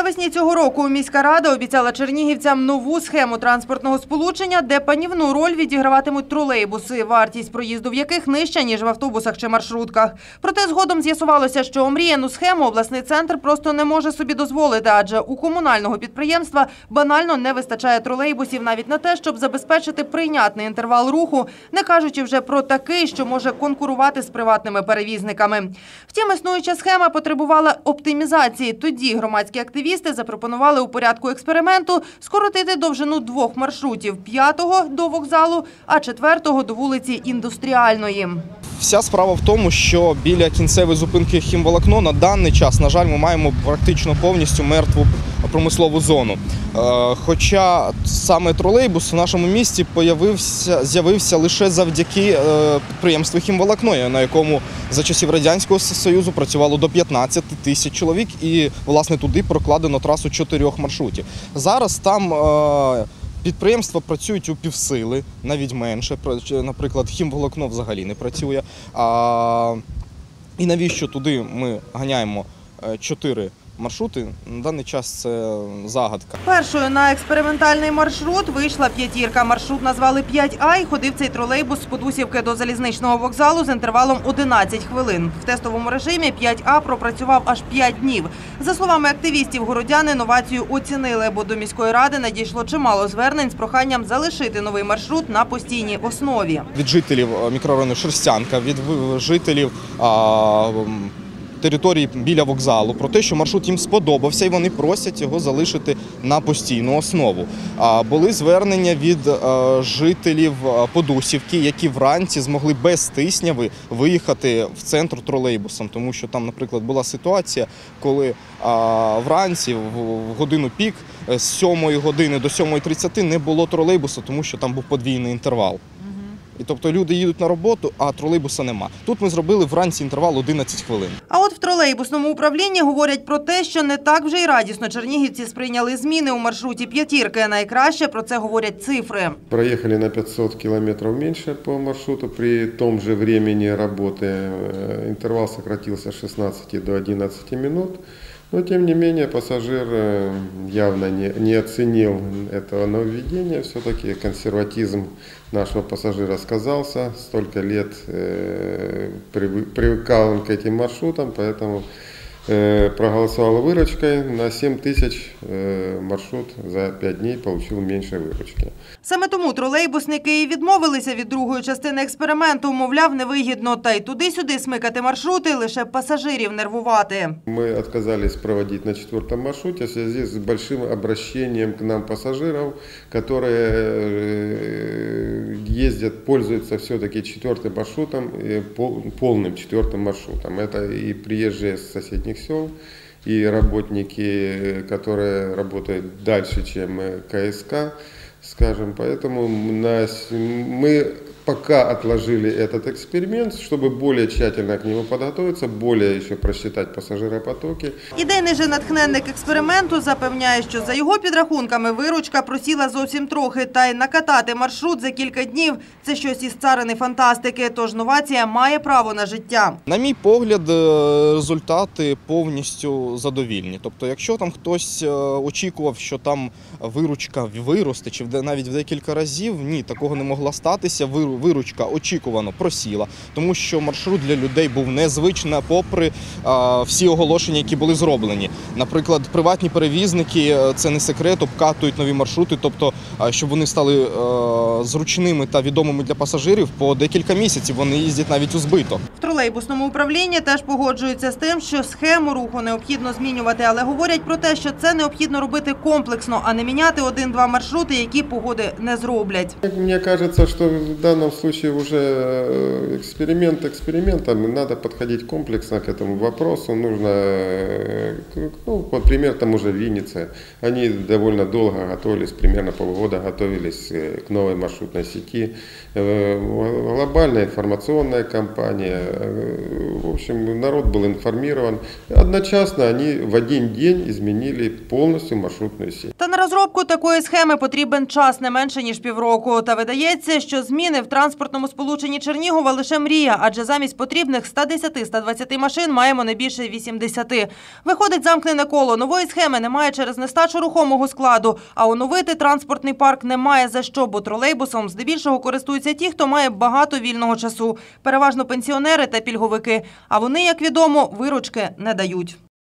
Навесні цього року міська рада обіцяла чернігівцям нову схему транспортного сполучення, де панівну роль відіграватимуть тролейбуси, вартість проїзду в яких нижча, ніж в автобусах чи маршрутках. Проте згодом з'ясувалося, що омріяну схему обласний центр просто не може собі дозволити, адже у комунального підприємства банально не вистачає тролейбусів навіть на те, щоб забезпечити прийнятний інтервал руху, не кажучи вже про такий, що може конкурувати з приватними перевізниками. Втім, існуюча схема потребувала оптимізації. Тоді громадські активісти запропонували у порядку експерименту скоротити довжину двох маршрутів: п'ятого до вокзалу, а четвертого до вулиці Індустріальної. Вся справа в тому, що біля кінцевої зупинки хімволокно на даний час, на жаль, ми маємо практично повністю мертву промислову зону. Е, Хоча саме тролейбус в нашому місті з'явився лише завдяки е, підприємству хімволокно, на якому за часів Радянського Союзу працювало до 15 тисяч чоловік, і власне туди прокладено трасу чотирьох маршрутів. Зараз там е, Підприємства працюють у півсили, навіть менше. Наприклад, хімволокно взагалі не працює. А, і навіщо туди ми ганяємо чотири маршрути? На даний час це загадка. Першою на експериментальний маршрут вийшла п'ятірка. Маршрут назвали 5А і ходив цей тролейбус з Подусівки до залізничного вокзалу з інтервалом 11 хвилин. В тестовому режимі 5А пропрацював аж 5 днів. За словами активістів, городяни новацію оцінили, бо до міської ради надійшло чимало звернень з проханням залишити новий маршрут на постійній основі. Від жителів мікрорайону Шерстянка, від жителів а, території біля вокзалу про те, що маршрут їм сподобався, і вони просять його залишити на постійну основу. Були звернення від е, жителів е, Подусівки, які вранці змогли без тисняви виїхати в центр тролейбусом, тому що там, наприклад, була ситуація, коли вранці в, годину пік е, з 7 години до 7.30 не було тролейбуса, тому що там був подвійний інтервал. І тобто люди їдуть на роботу, а тролейбуса нема. Тут ми зробили вранці інтервал 11 хвилин. А от в тролейбусному управлінні говорять про те, що не так вже й радісно чернігівці сприйняли зміни у маршруті п'ятірки. Найкраще про це говорять цифри. Проехали на 500 километров меньше по маршруту при том же времени работы. Э, Интервал сократился с 16 до 11 минут. Но тем не менее пассажир э, явно не, не оценил этого нововведения. Все-таки консерватизм нашего пассажира сказался. Столько лет э, привы- привыкал он к этим маршрутам, поэтому проголосовал выручкой. На 7 тысяч э, маршрут за 5 дней получил меньше выручки. Саме тому тролейбусники і відмовилися від другої частини експерименту. Мовляв, невигідно та й туди-сюди смикати маршрути, лише пасажирів нервувати. Мы отказались проводить на четвертом маршруте в связи с большим обращением к нам пассажиров, которые э, ездят, пользуются все-таки четвертым маршрутом, э, пол- полным четвертым маршрутом. Это и приезжие с соседних сел, и работники, э, которые работают дальше, чем э, КСК, скажем. Поэтому на с- мы пока отложили этот эксперимент, чтобы более тщательно к нему подготовиться, более еще просчитать пассажиропотоки. Ідейний же натхненник експерименту запевняє, що за його підрахунками виручка просіла зовсім трохи, та й накатати маршрут за кілька днів – це щось із царини фантастики. Тож новація має право на життя. На мій погляд, е, результати повністю задовільні. Тобто, якщо там хтось е, очікував, що там виручка виросте, чи в де- навіть в декілька разів, ні, такого не могло статися. Виру- Виручка очікувано просіла, тому що маршрут для людей був незвичний, попри всі оголошення, які були зроблені. Наприклад, приватні перевізники е, це не секрет, обкатують нові маршрути, тобто, щоб вони стали е, зручними та відомими для пасажирів, по декілька місяців вони їздять навіть у збиток. В тролейбусному управлінні теж погоджуються з тим, що схему руху необхідно змінювати, але говорять про те, що це необхідно робити комплексно, а не міняти один-два маршрути, які погоди не зроблять. Мне кажется, что в данном случае уже э, эксперимент экспериментом, и надо подходить комплексно к этому вопросу. Нужно, э, к- ну, вот пример тому же Винницы. Они довольно долго готовились, примерно полгода готовились э, к новой маршрутной сети. Э, Глобальная информационная кампания. Э, В общем, народ был информирован. Одночасно они в один день изменили полностью маршрутную сеть. Та на розробку такої схеми потрібен час не менше ніж півроку. Та видається, що зміни в транспортному сполученні Чернігова лише мрія, адже замість потрібних 110-120 машин маємо не більше 80. Виходить замкнене коло. Нової схеми немає через нестачу рухомого складу, а оновити транспортний парк немає за що, бо тролейбусом здебільшого користуються ті, хто має багато вільного часу. Переважно пенсіонери та пільговики. А вони, як відомо, виручки не дають.